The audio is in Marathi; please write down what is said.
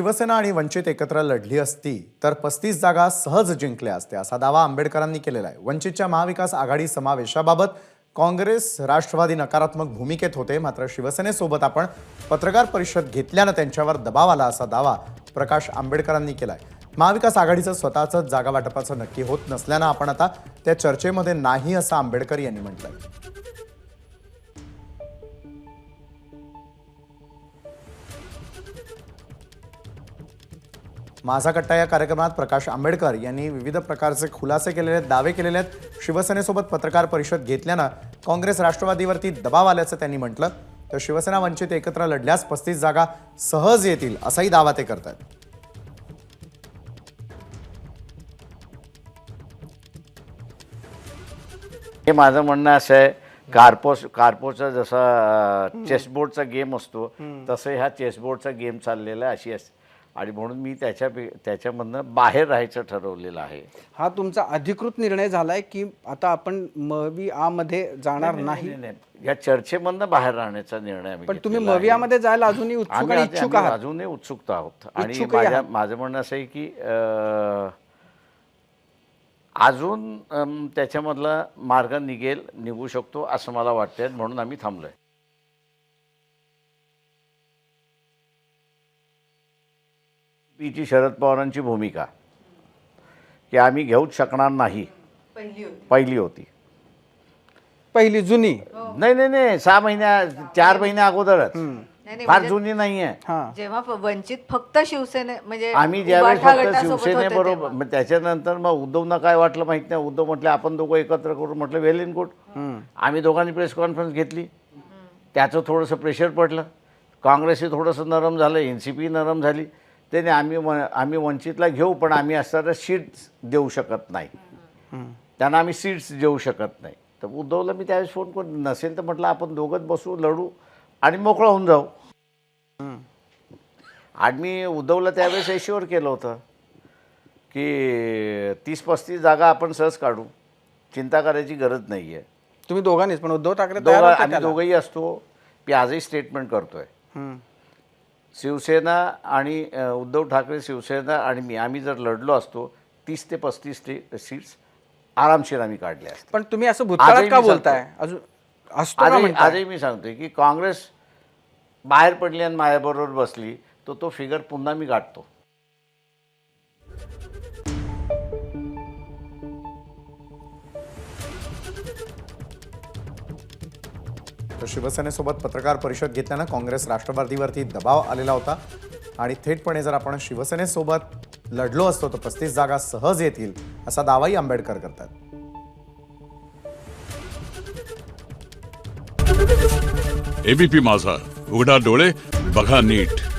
शिवसेना आणि वंचित एकत्र लढली असती तर पस्तीस जागा सहज जिंकल्या असत्या असा दावा आंबेडकरांनी केलेला आहे. वंचितच्या महाविकास आघाडी समावेशाबाबत काँग्रेस राष्ट्रवादी नकारात्मक भूमिकेत होते मात्र शिवसेनेसोबत आपण पत्रकार परिषद घेतल्यानं त्यांच्यावर दबाव आला असा दावा प्रकाश आंबेडकरांनी केला आहे महाविकास आघाडीचं स्वतःचं जागा वाटपाचं नक्की होत नसल्यानं आपण आता त्या चर्चेमध्ये नाही असं आंबेडकर यांनी म्हटलंय. माझा कट्टा या कार्यक्रमात प्रकाश आंबेडकर यांनी विविध प्रकारचे खुलासे केलेले आहेत दावे केलेले आहेत. शिवसेनेसोबत पत्रकार परिषद घेतल्यानं काँग्रेस राष्ट्रवादीवरती दबाव आल्याचं त्यांनी म्हटलं. तर शिवसेना वंचित एकत्र लढल्यास पस्तीस जागा सहज येतील असाही दावा ते करत आहेत हे माझं म्हणणं असं आहे कार्पोस कार्पोचा जसा चेसबोर्डचा गेम असतो तसं ह्या चेसबोर्डचा गेम चाललेला आहे अशी असते. आणि म्हणून मी त्याच्या त्याच्यामधनं बाहेर राहायचं ठरवलेलं आहे हा तुमचा अधिकृत निर्णय झालाय की आता आपण मवी आ मध्ये जाणार नाही. या चर्चेमधनं बाहेर राहण्याचा निर्णय आम्ही पण तुम्ही घेतलेला आहे. मविया मध्ये जायला अजूनही उत्सुक आणि इच्छुक आहात अजूनही उत्सुकता आहोत आणि माझ्या. माझं म्हणणं असं आहे की अजून त्याच्यामधला मार्ग निघेल निघू शकतो असं मला वाटतंय म्हणून आम्ही थांबलोय पीची शरद पवारांची भूमिका की आम्ही घेऊच शकणार नाही. पहिली होती. पहिली जुनी. नाही नाही नाही सहा महिन्या चार महिन्या अगोदरच. नाही, फार म्हणजे- जुनी नाहीये. हा. जेव्हा फ- वंचित फक्त शिवसेने म्हणजे आम्ही ज्यावेळेस उभाठा फक्त गटासोबत होते शिवसेनेबरोबर तेव्हा. मग त्याच्यानंतर मग उद्धवना काय वाटलं माहीत नाही. उद्धव म्हटले आपण दोघं एकत्र करू म्हटलं वेल इन गुड. आम्ही दोघांनी प्रेस कॉन्फरन्स घेतली. त्याचं थोडंसं प्रेशर पडलं. काँग्रेसही थोडंसं नरम झालं एन सी पी नरम झाली. त्याने आम्ही व- आम्ही वंचितला घेऊ पण आम्ही असताना सीट्स देऊ शकत नाही. त्यांना आम्ही सीट्स देऊ शकत नाही. तर उद्धवला मी त्यावेळेस फोन करून नसेल तर म्हटलं आपण दोघंच बसू लढू आणि मोकळं होऊन जाऊ. आणि मी उद्धवला त्यावेळेस एश्युअर केलं होतं की तीस पस्तीस जागा आपण सहज काढू. चिंता करायची गरज नाही आहे तुम्ही दोघांनीच पण उद्धव ठाकरे दोघं आम्ही. दोघंही असतो. मी आजही स्टेटमेंट करतोय. शिवसेना आणि उद्धव ठाकरे शिवसेना आणि मी आम्ही जर लढलो असतो तीस ते पस्तीस ते सीट्स आरामशीर आम्ही काढल्या पण तुम्ही असं भूतकाळात का बोलताय? अजून आजही मी सांगतोय की काँग्रेस बाहेर पडली आणि माझ्याबरोबर बसली तर तो फिगर पुन्हा मी गाठतो. तर शिवसेनेसोबत पत्रकार परिषद घेतल्यानं काँग्रेस राष्ट्रवादीवरती दबाव आलेला होता. आणि थेटपणे जर आपण शिवसेनेसोबत लढलो असतो तर पस्तीस जागा सहज येतील असा दावाही आंबेडकर करतात. एबीपी माझा. उघडा डोळे बघा नीट.